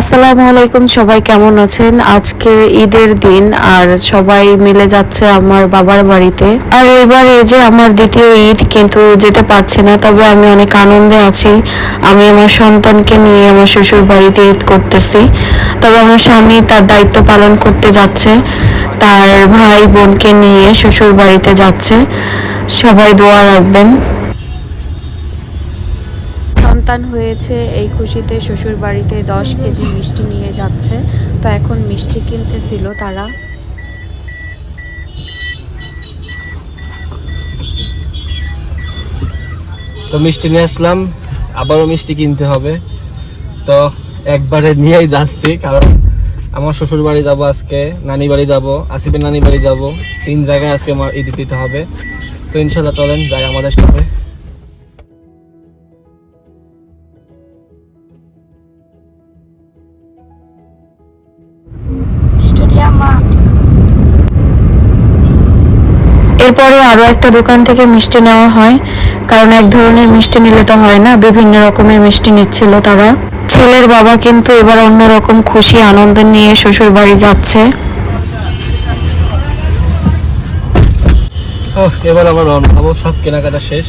আসসালামু আলাইকুম, সবাই কেমন আছেন? আজকে ঈদের দিন আর সবাই মিলে যাচ্ছে আমার বাবার বাড়িতে। আর এবার এই যে আমার দ্বিতীয় ঈদ, কিন্তু যেতে পারছি না, তবে আমি অনেক আনন্দে আছি। আমি আমার সন্তানকে নিয়ে আমার শ্বশুর বাড়িতে ঈদ করতেছি। তবে আমার স্বামী তার দায়িত্ব পালন করতে যাচ্ছে। তার ভাই বোনকে নিয়ে শ্বশুর বাড়িতে যাচ্ছে। সবাই দোয়া রাখবেন। সন্তান হয়েছে, এই খুশিতে শ্বশুর বাড়িতে দশ কেজি মিষ্টি নিয়ে যাচ্ছে। তো এখন মিষ্টি কিনতেছিল তারা। তো মিষ্টি নিয়ে আসলাম, আবারও মিষ্টি কিনতে হবে। তো একবারে নিয়েই যাচ্ছি, কারণ আমার শ্বশুর বাড়ি যাব আজকে নানি বাড়ি যাব, আসিফের নানি বাড়ি যাব। তিন জায়গায় আজকে আমার ঈদ দিতে হবে। তো ইনশাল্লাহ চলেন, যাই আমাদের সাথে। এরপরে আরও একটা দোকান থেকে মিষ্টি নেওয়া হয় কারণ এক ধরনের মিষ্টি নিলে তো হয় না বিভিন্ন রকমের মিষ্টি নিচ্ছিল তারা। ছেলের বাবা কিন্তু এবার অন্যরকম খুশি আনন্দ নিয়ে শ্বশুর বাড়ি যাচ্ছে এবার আবার রওনা হব সব কেনাকাটা শেষ।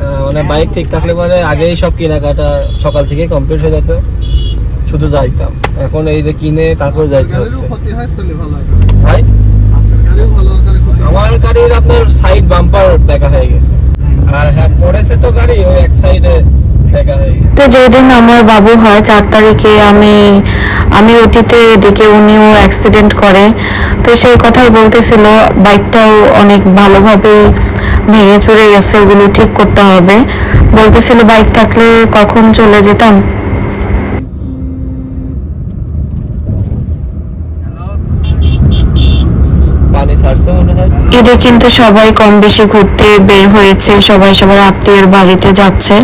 আহ, মানে বাইক ঠিক থাকলে মানে আগেই সব কেনাকাটা সকাল থেকে কমপ্লিট হয়ে যেত। শুধু যাইতাম। এখন এই যে কিনে তারপর যাইতে হচ্ছে। ভাই গাড়িও ভালো আকারে ক্ষতি হয়। আমার গাড়ির আপনার সাইড বাম্পার দেখা হয়ে গেছে। আর হ্যাঁ পড়েছে তো গাড়ি, ওই এক সাইডে তো যেদিন আমার বাবু হয়, চার তারিখে আমি আমি অতীতে এদিকে উনিও অ্যাক্সিডেন্ট করে। তো সেই কথাই বলতেছিল বাইকটাও অনেক ভালোভাবে ভেঙে চুরে গেছে, ওগুলো ঠিক করতে হবে। বলতেছিল বাইক থাকলে কখন চলে যেতাম পানি ছাড়ছে মনে হয় ঈদে কিন্তু সবাই কম বেশি ঘুরতে বের হয়েছে সবাই সবার আত্মীয়ের বাড়িতে যাচ্ছে।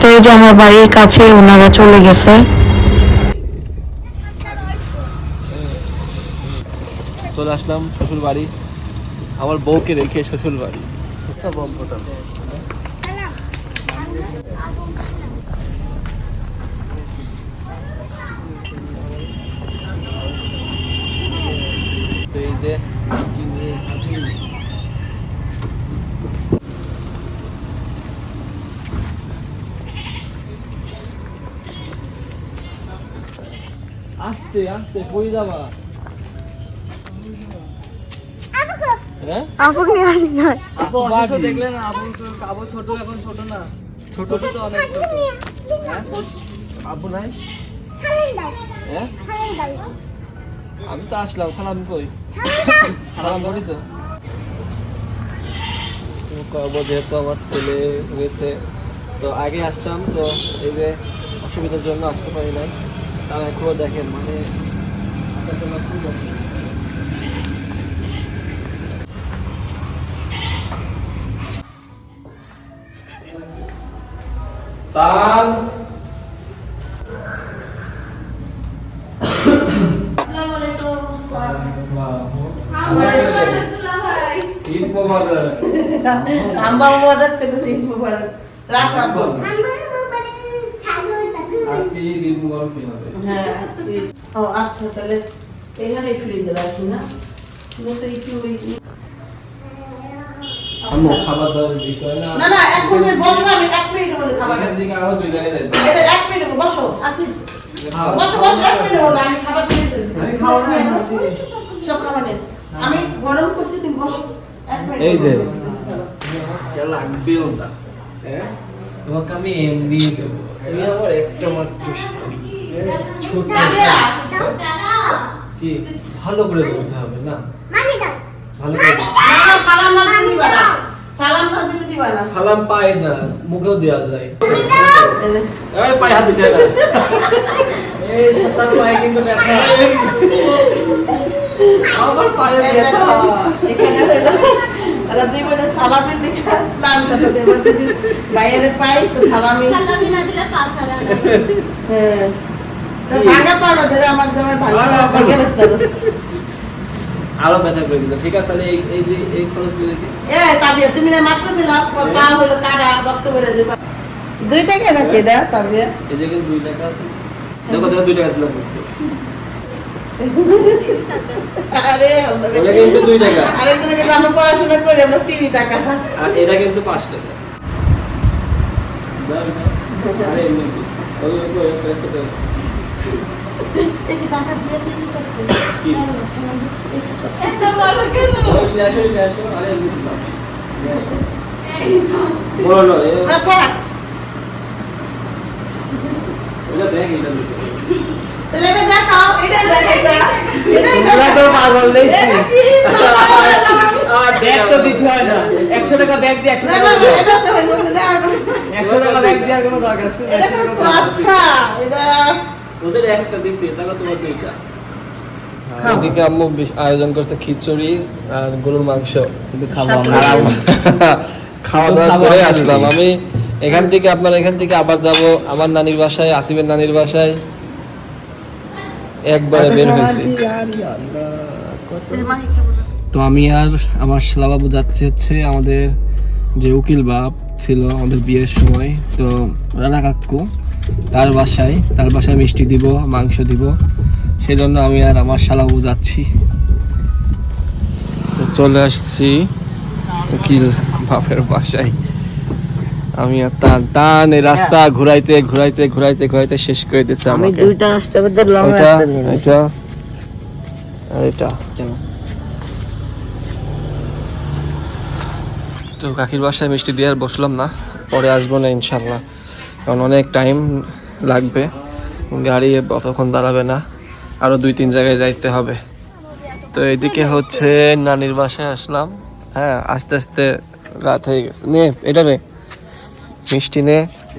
তো এই যে আমার বাড়ির কাছে ওনারা চলে গেছে। চলে আসলাম শ্বশুর বাড়ি আমার বউকে রেখে শ্বশুর বাড়ি তো এই যে মিষ্টি নিয়ে আস্তে আস্তে কই যাবা? হ্যাঁ? নিয়ে আসি না। আপু অসুস্থ দেখলে না আবু ছোট এখন ছোট না। ছোট তো অনেক ছোট। হ্যাঁ? আব্বু নাই? হ্যাঁ? আমি তো আসলাম সালাম কই? সালাম করেছ? করব যেহেতু আমার ছেলে হয়েছে তো আগে আসতাম তো এই যে অসুবিধার জন্য আসতে পারি নাই। কারণ এখনও দেখেন মানে। তার মোবারক আম্বার মোবারক পেতে দিন মোবারক রাখ রাখব আজকে ঈদ ঈদ কি হবে হ্যাঁ ও আচ্ছা তাহলে এখানে ফ্রিজে রাখি না? বলতে একটু ওই আম্মু খাবার দাবার বিষয় না? না না এক মিনিট বসো আমি এক মিনিটের মধ্যে খাবার এখান থেকে আরও দুই জায়গায় যাইতে এটা এক মিনিট বসো আসি। বসো বসো এক মিনিটের মধ্যে আমি খাবার দিয়ে আরে খাও খাও না না। সব খাবার নেই আমি গরম করছি তুমি বসো। এক মিনিট এই যে। যা লাগবে হ্যাঁ? তোমাকে আমি এমনি দেবো। তুমি আমার একটা মাত্র ছোট কি? ভালো করে বলতে হবে না? ভালো করে সালাম না দিলে সালাম না দিলে দিবা না। সালাম পায় না মুখেও দেওয়া যায়। এই পায়ে হাত দিতে না এই সাতার পায়ে কিন্তু ব্যথা আমার পায়ে ব্যথা এখানে ওরা দুই বোনে সালামের লেখা প্ল্যান করতেছে এবার যদি বাইরে পাই তো সালামি হ্যাঁ। তো ভাঙা পাড়া ধরে আমার জামাই ভাঙা পাড়া গেলে আরও ব্যথা করে দিল ঠিক আছে? তাহলে এই এই যে এই খরচ দিলে কি? এ তাবিয়া তুমি না মাত্র দিলাম পা হলো কাটা রক্ত বেড়ে যাবে দুই টাকা নাকি এটা তাবিয়া? এই যে দুই টাকা আছে। দেখো দেখো দুই টাকা দিলাম। আরে ওটা কিন্তু দুই টাকা আরেকজনের কাছে আমরা পড়াশোনা করি আমরা চিনি টাকা আর এটা কিন্তু পাঁচ টাকা দাও, দাও। আরে এমনি ওই, ওই, ওই, একটা, একটা এই টাকা দিয়ে দিয়ে দিতেছে কি? ওই নিয়ে আসো, ওই নিয়ে আসো। আরে এমনি কি দাও। নিয়ে আসো। বড় নয়, এ- না ওটা এটা দিতে। তাহলে এটা দেখাও। এটা দেখাই এটা তো পাগল দেখছি। আর ব্যাগ তো দিতে হয় না। একশো টাকা ব্যাগ দিয়ে একশো না টাকা না না, দাও। এটা তো হইল না, না, না। একশো টাকা ব্যাগ দেওয়ার কোনো দরকার ছিল এটা একশো কিন্তু টাকা দাও। আচ্ছা এটা ওদের একটা দিছি টাকা তোমার দুইটা এদিকে আম্মু আয়োজন করছে খিচুড়ি আর গরুর মাংস। কিন্তু খাব খাওয়া দাওয়া করে আসলাম। আমি এখান থেকে আপনার এখান থেকে আবার যাব। আমার নানির বাসায় আসিফের নানির বাসায়। একবারে বের হয়েছি। তো আমি আর আমার শালাবাবু যাচ্ছে হচ্ছে আমাদের যে উকিল বাপ ছিল আমাদের বিয়ের সময় তো রানা কাকু তার বাসায় তার বাসায় মিষ্টি দিব মাংস দিব সেই জন্য আমি আর আমার শালাবাবু যাচ্ছি। তো চলে আসছি উকিল বাপের বাসায়। আমি টান টান এই রাস্তা ঘুরাইতে ঘুরাইতে ঘুরাইতে ঘুরাইতে শেষ করে দিচ্ছে আমি দুইটা বলতে লং রাস্তা নিয়ে এটা আর এটা। তো কাকির বাসায় মিষ্টি দিয়ে আর বসলাম না পরে আসব না ইনশাল্লাহ। কারণ অনেক টাইম লাগবে গাড়ি অতক্ষণ দাঁড়াবে না আরও দুই তিন জায়গায় যাইতে হবে। তো এদিকে হচ্ছে নানির বাসায় আসলাম হ্যাঁ আস্তে আস্তে রাত হয়ে গেছে। নে এটা নে। মিষ্টি নে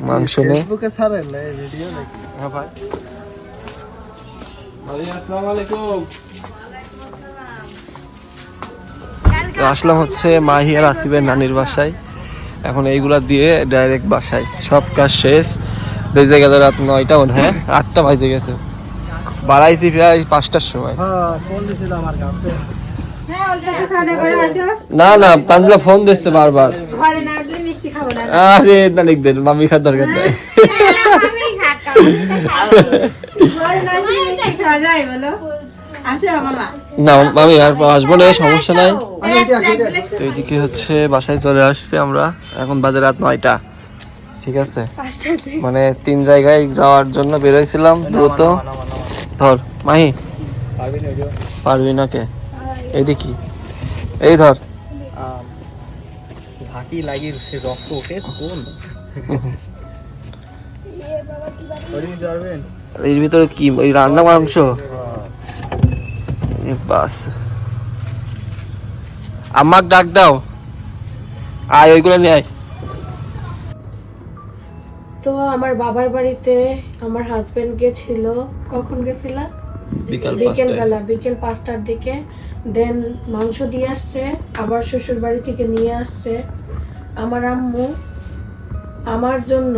মাংস নে। ফেসবুকে ছাড়েন না এই ভিডিও নাকি? হ্যাঁ ভাই। ভাই আসসালামু আলাইকুম। আসলাম হচ্ছে মাহি আর আসিফের নানির বাসায়। এখন এইগুলা দিয়ে ডাইরেক্ট বাসায়। সব কাজ শেষ। বেজে গেল রাত নয়টা মনে হয়। আটটা বাজে গেছে। বাড়াইছি প্রায় পাঁচটার সময়। হ্যাঁ না না তানজিলা ফোন দিচ্ছে বারবার। আরে নানিকদের মামি খার দরকার নেই। না মামি। আর আসব না সমস্যা নাই। তো এদিকে হচ্ছে বাসায় চলে আসছে আমরা। এখন বাজে রাত নয়টা। ঠিক আছে? মানে তিন জায়গায় যাওয়ার জন্য বেরোইছিলাম দ্রুত। ধর মাহি। পারবি না ওইটা? পারবি না কে এইদিকে এই ধর। রক্ত কোন? এর ভিতরে কি? ওই রান্না মাংস? বাস। আমাক ডাক দাও। আয় ওইগুলো নিয়ে আয়। তো আমার বাবার বাড়িতে আমার হাজবেন্ড গেছিল। কখন গেছিল? বিকেল বেলা বিকেল পাঁচটার দিকে। দেন মাংস দিয়ে আসছে আবার শ্বশুর বাড়ি থেকে নিয়ে আসছে। আমার আম্মু আমার জন্য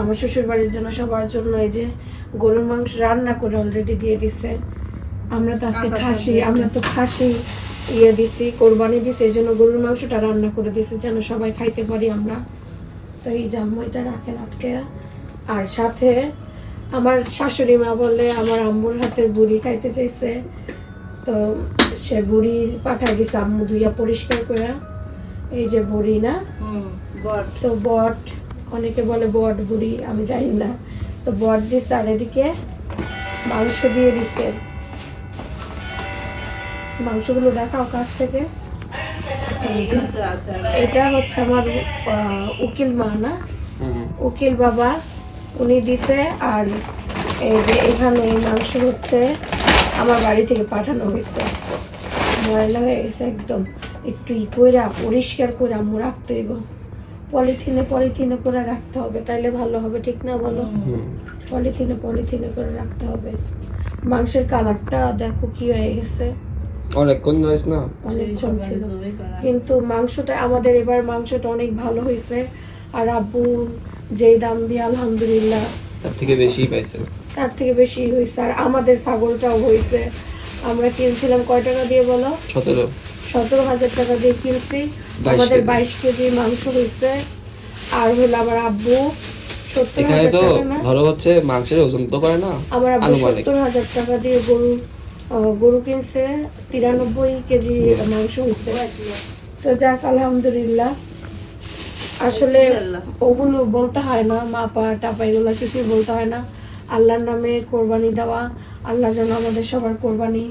আমার শ্বশুর বাড়ির জন্য সবার জন্য এই যে গরুর মাংস রান্না করে অলরেডি দিয়ে দিছে। আমরা তো আজকে খাসি আমরা তো খাসি ইয়ে দিছি কোরবানি দিছি এই জন্য গরুর মাংসটা রান্না করে দিছে যেন সবাই খাইতে পারি আমরা। তো এই যে আম্মু এটা রাখেন আটকে। আর সাথে আমার শাশুড়ি মা বলে আমার আম্মুর হাতের বুড়ি খাইতে চাইছে। তো সে বুড়ি পাঠাই দিছে আম্মু ধুইয়া পরিষ্কার করে এই যে বুড়ি না? তো বট অনেকে বলে বট বুড়ি আমি জানি না। তো বট দিচ্ছে চারিদিকে মাংস দিয়ে দিচ্ছে। মাংসগুলো দেখাও কাছ থেকে। এটা হচ্ছে আমার আহ, উকিল মা না? উকিল বাবা উনি দিছে আর এই যে এখানে এই মাংস হচ্ছে আমার বাড়ি থেকে পাঠানো হয়েছে। ময়লা হয়ে গেছে একদম। একটু ই কইরা পরিষ্কার করে আম্মু রাখতে হইব। পলিথিনে পলিথিনে করে রাখতে হবে তাইলে ভালো হবে ঠিক না বলো? পলিথিনে পলিথিনে করে রাখতে হবে। মাংসের কালারটা দেখো কি হয়ে গেছে। অনেকক্ষণ হয়েছে না? অনেকক্ষণ ছিল। কিন্তু মাংসটা আমাদের এবার মাংসটা অনেক ভালো হয়েছে। আর আব্বু যেই দাম দিয়ে আলহামদুলিল্লাহ। তার থেকে বেশি পাইছে। তার থেকে বেশি হয়েছে। আর আমাদের ছাগলটাও হয়েছে। আমরা কিনছিলাম কয় টাকা দিয়ে বলো? সতেরো। সতেরো হাজার টাকা দিয়ে কিনছি। আমাদের বাইশ কেজি মাংস হয়েছে। আর হলো আমার আব্বু এখানে তো ধরো হচ্ছে মাংসের ওজন তো করে না আমার আব্বু সত্তর হাজার টাকা দিয়ে গরু গরু কিনছে। তিরানব্বই কেজি মাংস হয়েছে। তো যাক আলহামদুলিল্লাহ। আসলে ওগুলো বলতে হয় না মাপা টাপা এগুলো কিছুই বলতে হয় না। আল্লাহর নামে কোরবানি দেওয়া আল্লাহ যেন আমাদের সবার কোরবানি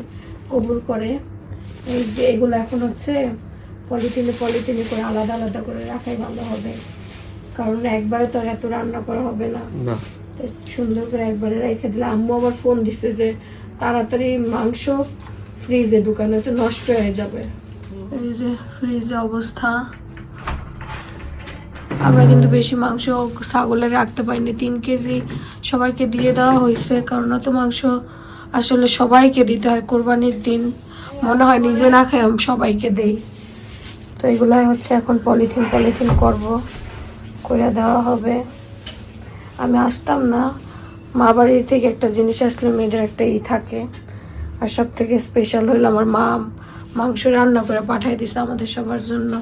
কবুল করে। এই যে এগুলো এখন হচ্ছে পলিথিনে পলিথিনে করে আলাদা আলাদা করে রাখাই ভালো হবে। কারণ একবারে তো আর এত রান্না করা হবে না। সুন্দর করে একবারে রেখে দিলে আম্মু আবার ফোন দিচ্ছে যে তাড়াতাড়ি মাংস ফ্রিজে ঢুকানো তো নষ্ট হয়ে যাবে। এই যে ফ্রিজে অবস্থা। আমরা কিন্তু বেশি মাংস ছাগলের রাখতে পারিনি। তিন কেজি সবাইকে দিয়ে দেওয়া হয়েছে কারণ তো মাংস আসলে সবাইকে দিতে হয়। কোরবানির দিন মনে হয় নিজে না খাই আমি সবাইকে দেই। তো এগুলাই হচ্ছে এখন পলিথিন পলিথিন করব করে দেওয়া হবে। আমি আসতাম না, মা বাড়ি থেকে একটা জিনিস আসলে মেয়েদের একটা ই থাকে। আর সব থেকে স্পেশাল হইল আমার মা, মাংস রান্না করে পাঠাই দিছে আমাদের সবার জন্য।